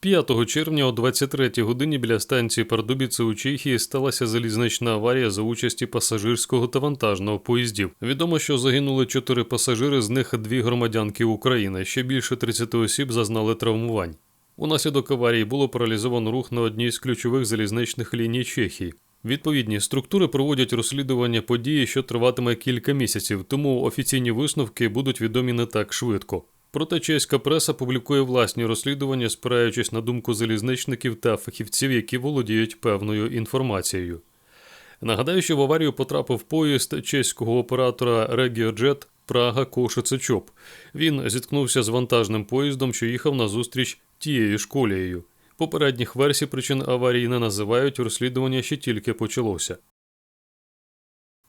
5 червня о 23 годині біля станції Пардубіце у Чехії сталася залізнична аварія за участі пасажирського та вантажного поїздів. Відомо, що загинули чотири пасажири, з них дві громадянки України. Ще більше 30 осіб зазнали травмувань. Унаслідок аварії було паралізовано рух на одній з ключових залізничних ліній Чехії. Відповідні структури проводять розслідування події, що триватиме кілька місяців, тому офіційні висновки будуть відомі не так швидко. Проте чеська преса публікує власні розслідування, спираючись на думку залізничників та фахівців, які володіють певною інформацією. Нагадаю, що в аварію потрапив поїзд чеського оператора RegioJet Прага Кошице Чоп. Він зіткнувся з вантажним поїздом, що їхав на зустріч тією ж колією. Попередніх версій причин аварії не називають, розслідування ще тільки почалося.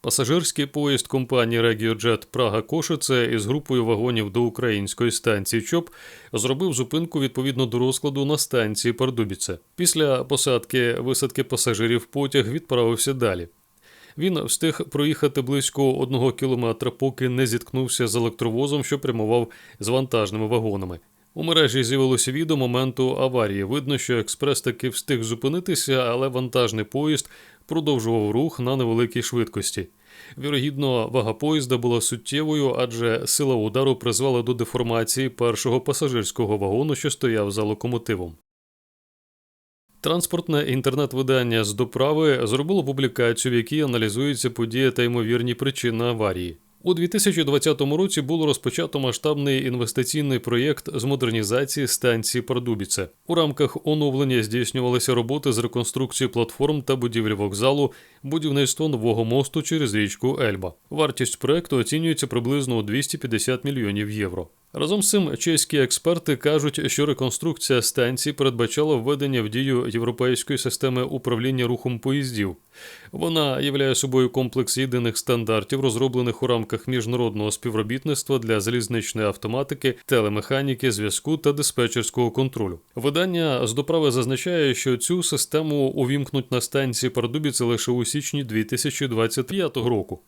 Пасажирський поїзд компанії RegioJet Прага Кошице із групою вагонів до української станції ЧОП зробив зупинку відповідно до розкладу на станції Пардубіце. Після посадки висадки пасажирів потяг відправився далі. Він встиг проїхати близько одного кілометра, поки не зіткнувся з електровозом, що прямував з вантажними вагонами. У мережі з'явилося відео моменту аварії. Видно, що експрес таки встиг зупинитися, але вантажний поїзд продовжував рух на невеликій швидкості. Вірогідно, вага поїзда була суттєвою, адже сила удару призвела до деформації першого пасажирського вагону, що стояв за локомотивом. Транспортне інтернет-видання з доправи зробило публікацію, в якій аналізується подія та ймовірні причини аварії. У 2020 році було розпочато масштабний інвестиційний проєкт з модернізації станції Пардубіце. У рамках оновлення здійснювалися роботи з реконструкції платформ та будівлі вокзалу, будівництво нового мосту через річку Ельба. Вартість проекту оцінюється приблизно у 250 мільйонів євро. Разом з цим чеські експерти кажуть, що реконструкція станції передбачала введення в дію європейської системи управління рухом поїздів. Вона являє собою комплекс єдиних стандартів, розроблених у рамках міжнародного співробітництва для залізничної автоматики, телемеханіки, зв'язку та диспетчерського контролю. Видання з доправи зазначає, що цю систему увімкнуть на станції Пардубіці лише у січні 2025 року.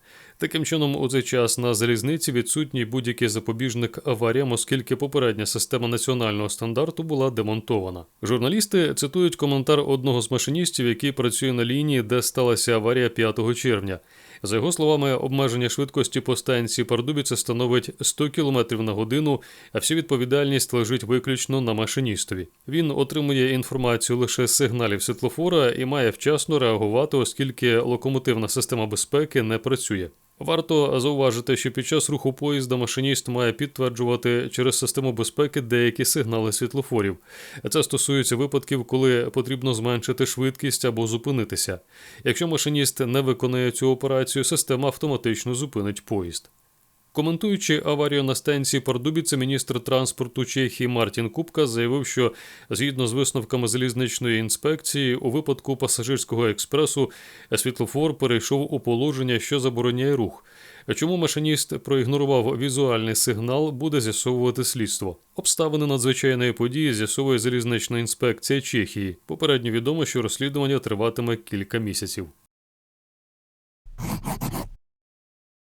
Таким чином, у цей час на залізниці відсутній будь-який запобіжник аваріям, оскільки попередня система національного стандарту була демонтована. Журналісти цитують коментар одного з машиністів, який працює на лінії, де сталася аварія 5 червня. За його словами, обмеження швидкості по станції Пардубіце становить 100 км на годину, а вся відповідальність лежить виключно на машиністові. Він отримує інформацію лише з сигналів світлофора і має вчасно реагувати, оскільки локомотивна система безпеки не працює. Варто зауважити, що під час руху поїзда машиніст має підтверджувати через систему безпеки деякі сигнали світлофорів. Це стосується випадків, коли потрібно зменшити швидкість або зупинитися. Якщо машиніст не виконує цю операцію, система автоматично зупинить поїзд. Коментуючи аварію на станції Пардубіце, міністр транспорту Чехії Мартін Купка заявив, що згідно з висновками залізничної інспекції, у випадку пасажирського експресу світлофор перейшов у положення, що забороняє рух. Чому машиніст проігнорував візуальний сигнал, буде з'ясовувати слідство. Обставини надзвичайної події з'ясовує залізнична інспекція Чехії. Попередньо відомо, що розслідування триватиме кілька місяців.